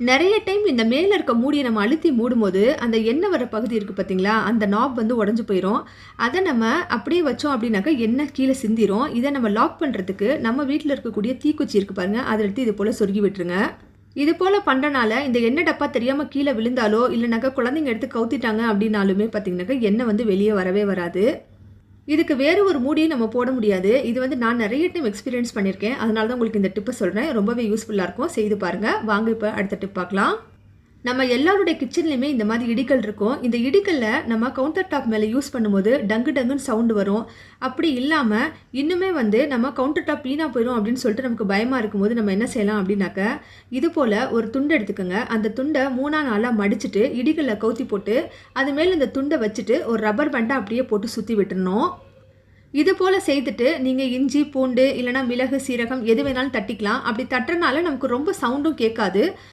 நிறைய டைம் இந்த மேலே இருக்க மூடியை நம்ம அழுத்தி மூடும்போது அந்த எண்ணெய் வர பகுதி இருக்குது பார்த்தீங்களா? அந்த நாப் வந்து உடஞ்சி போயிடும் அதை நம்ம அப்படியே வச்சோம் அப்படின்னாக்கா எண்ணெய் கீழே சிந்திரும். இதை நம்ம லாக் பண்ணுறதுக்கு நம்ம வீட்டில் இருக்கக்கூடிய தீக்குச்சி இருக்குது பாருங்கள் அதை எடுத்து இது போல் சொருகி விட்டுருங்க. இது போல் பண்ணுறனால இந்த எண்ணெய் டப்பா தெரியாமல் கீழே விழுந்தாலோ இல்லைனாக்கா குழந்தைங்க எடுத்து கவுத்திட்டாங்க அப்படின்னாலுமே பார்த்தீங்கன்னாக்கா எண்ணெய் வந்து வெளியே வரவே வராது. இதுக்கு வேறு ஒரு மூடியும் நம்ம போட முடியாது. இது வந்து நான் நிறைய டைம் எக்ஸ்பீரியன்ஸ் பண்ணியிருக்கேன். அதனால தான் உங்களுக்கு இந்த டிப்பை சொல்கிறேன் ரொம்பவே யூஸ்ஃபுல்லாக இருக்கும். செய்து பாருங்கள் வாங்க இப்போ அடுத்த டிப் பார்க்கலாம். நம்ம எல்லாருடைய கிச்சன்லையுமே இந்த மாதிரி இடிக்கல் இருக்கும். இந்த இடிக்கல்ல நம்ம கவுண்டர் டாப் மேலே யூஸ் பண்ணும்போது டங்கு டங்குன்னு சவுண்டு வரும். அப்படி இல்லாமல் இன்னுமே வந்து நம்ம கவுண்டர் டாப் வீணாக போயிடும் அப்படின்னு சொல்லிட்டு நமக்கு பயமாக இருக்கும்போது நம்ம என்ன செய்யலாம் அப்படின்னாக்க இது போல் ஒரு துண்டு எடுத்துக்கோங்க. அந்த துண்டை மூணா நாளாக மடிச்சுட்டு இடிக்கல்ல கவுத்தி போட்டு அது மேலே இந்த துண்டை வச்சுட்டு ஒரு ரப்பர் பேண்டை அப்படியே போட்டு சுற்றி விட்டுறணும். இது போல் செய்துட்டு நீங்கள் இஞ்சி பூண்டு இல்லைனா மிளகு சீரகம் எது வேணாலும் தட்டிக்கலாம். அப்படி தட்டுறனால நமக்கு ரொம்ப சவுண்டும் கேட்காது.